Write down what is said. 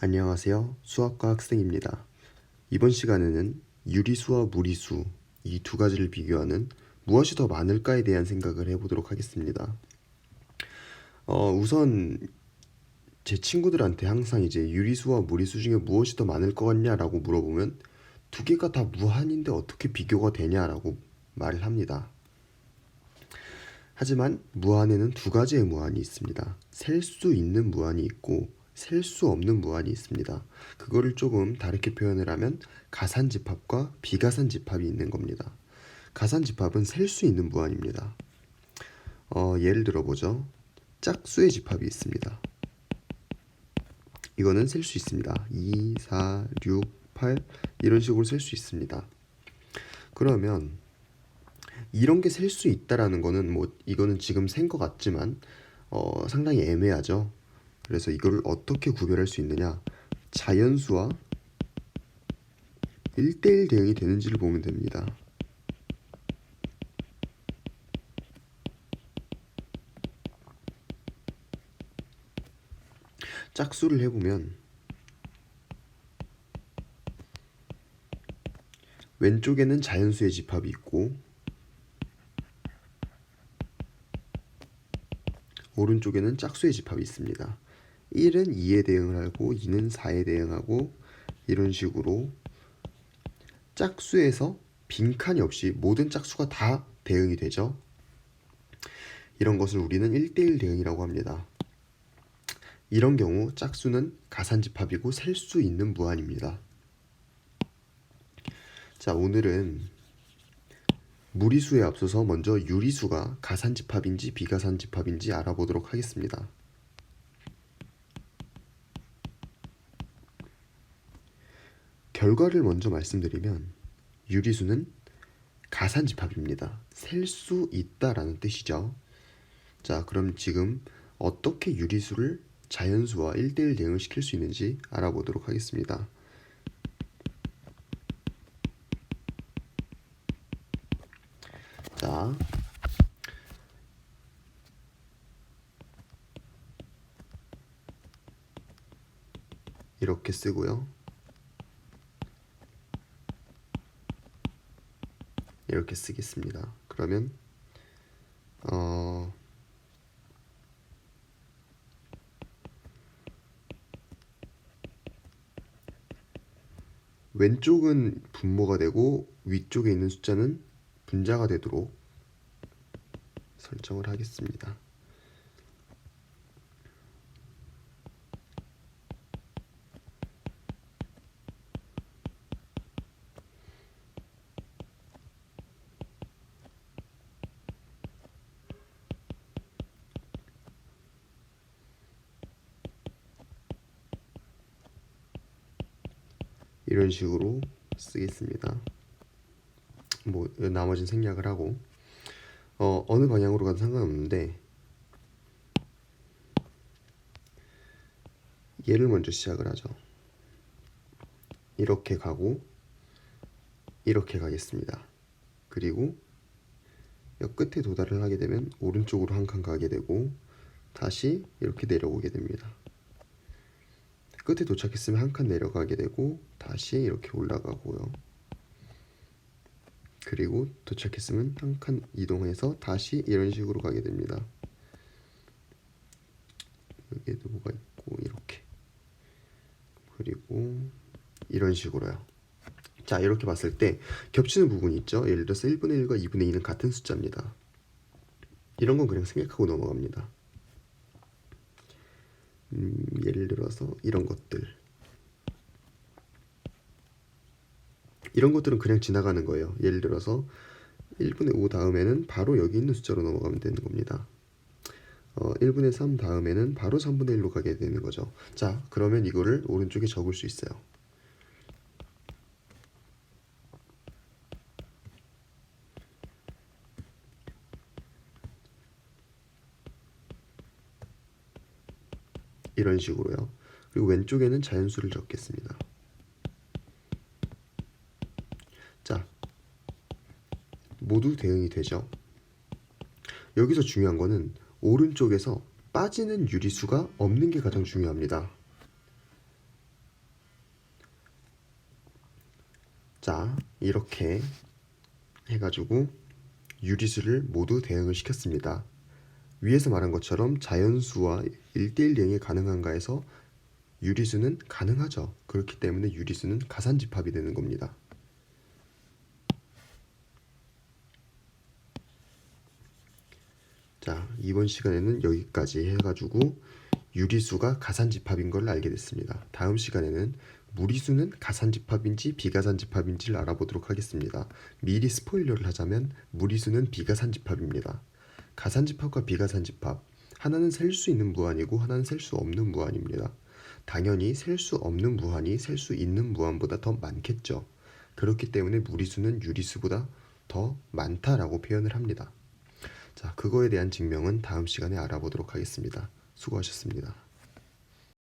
안녕하세요. 수학과 학생입니다. 이번 시간에는 유리수와 무리수 이 두 가지를 비교하는 무엇이 더 많을까에 대한 생각을 해보도록 하겠습니다. 어, 우선 제 친구들한테 항상 이제 유리수와 무리수 중에 무엇이 더 많을 것 같냐라고 물어보면 두 개가 다 무한인데 어떻게 비교가 되냐라고 말을 합니다. 하지만 무한에는 두 가지의 무한이 있습니다. 셀 수 있는 무한이 있고 셀 수 없는 무한이 있습니다. 그거를 조금 다르게 표현을 하면 가산집합과 비가산집합이 있는 겁니다. 가산집합은 셀 수 있는 무한입니다. 어, 예를 들어보죠. 짝수의 집합이 있습니다. 이거는 셀 수 있습니다. 2, 4, 6, 8 이런 식으로 셀 수 있습니다. 그러면 이런 게 셀 수 있다라는 거는 뭐 이거는 지금 센 것 같지만 어, 상당히 애매하죠. 그래서 이거를 어떻게 구별할 수 있느냐? 자연수와 1대1 대응이 되는지를 보면 됩니다. 짝수를 해보면 왼쪽에는 자연수의 집합이 있고 오른쪽에는 짝수의 집합이 있습니다. 1은 2에 대응을 하고 2는 4에 대응하고 이런 식으로 짝수에서 빈칸이 없이 모든 짝수가 다 대응이 되죠. 이런 것을 우리는 1대1 대응이라고 합니다. 이런 경우 짝수는 가산집합이고 셀 수 있는 무한입니다. 자, 오늘은 무리수에 앞서서 먼저 유리수가 가산집합인지 비가산집합인지 알아보도록 하겠습니다. 결과를 먼저 말씀드리면 유리수는 가산집합입니다. 셀 수 있다라는 뜻이죠. 자, 그럼 지금 어떻게 유리수를 자연수와 1대1 대응을 시킬 수 있는지 알아보도록 하겠습니다. 자, 이렇게 쓰고요. 이렇게 쓰겠습니다. 그러면 어 왼쪽은 분모가 되고 위쪽에 있는 숫자는 분자가 되도록 설정을 하겠습니다. 이런 식으로 쓰겠습니다. 뭐 나머지는 생략을 하고 어, 어느 방향으로 가도 상관없는데 얘를 먼저 시작을 하죠. 이렇게 가고 이렇게 가겠습니다. 그리고 여 끝에 도달을 하게 되면 오른쪽으로 한 칸 가게 되고 다시 이렇게 내려오게 됩니다. 끝에 도착했으면 한 칸 내려가게 되고 다시 이렇게 올라가고요. 그리고 도착했으면 한 칸 이동해서 다시 이런 식으로 가게 됩니다. 여기에도 뭐가 있고 이렇게 그리고 이런 식으로요. 자 이렇게 봤을 때 겹치는 부분이 있죠. 예를 들어서 1분의 1과 2분의 2는 같은 숫자입니다. 이런 건 그냥 생략하고 넘어갑니다. 음, 예를 들어서 이런 것들 이런 것들은 그냥 지나가는 거예요. 예를 들어서 1분의 5 다음에는 바로 여기 있는 숫자로 넘어가면 되는 겁니다. 어, 1분의 3 다음에는 바로 3분의 1로 가게 되는 거죠. 자, 그러면 이거를 오른쪽에 적을 수 있어요. 이런 식으로요. 그리고 왼쪽에는 자연수를 적겠습니다. 자, 모두 대응이 되죠. 여기서 중요한 거는 오른쪽에서 빠지는 유리수가 없는 게 가장 중요합니다. 자, 이렇게 해가지고 유리수를 모두 대응을 시켰습니다. 위에서 말한 것처럼 자연수와 1대1 대응이 가능한가 해서 유리수는 가능하죠. 그렇기 때문에 유리수는 가산집합이 되는 겁니다. 자, 이번 시간에는 여기까지 해가지고 유리수가 가산집합인 걸 알게 됐습니다. 다음 시간에는 무리수는 가산집합인지 비가산집합인지를 알아보도록 하겠습니다. 미리 스포일러를 하자면 무리수는 비가산집합입니다. 가산집합과 비가산집합 하나는 셀 수 있는 무한이고 하나는 셀 수 없는 무한입니다. 당연히 셀 수 없는 무한이 셀 수 있는 무한보다 더 많겠죠. 그렇기 때문에 무리수는 유리수보다 더 많다라고 표현을 합니다. 자, 그거에 대한 증명은 다음 시간에 알아보도록 하겠습니다. 수고하셨습니다.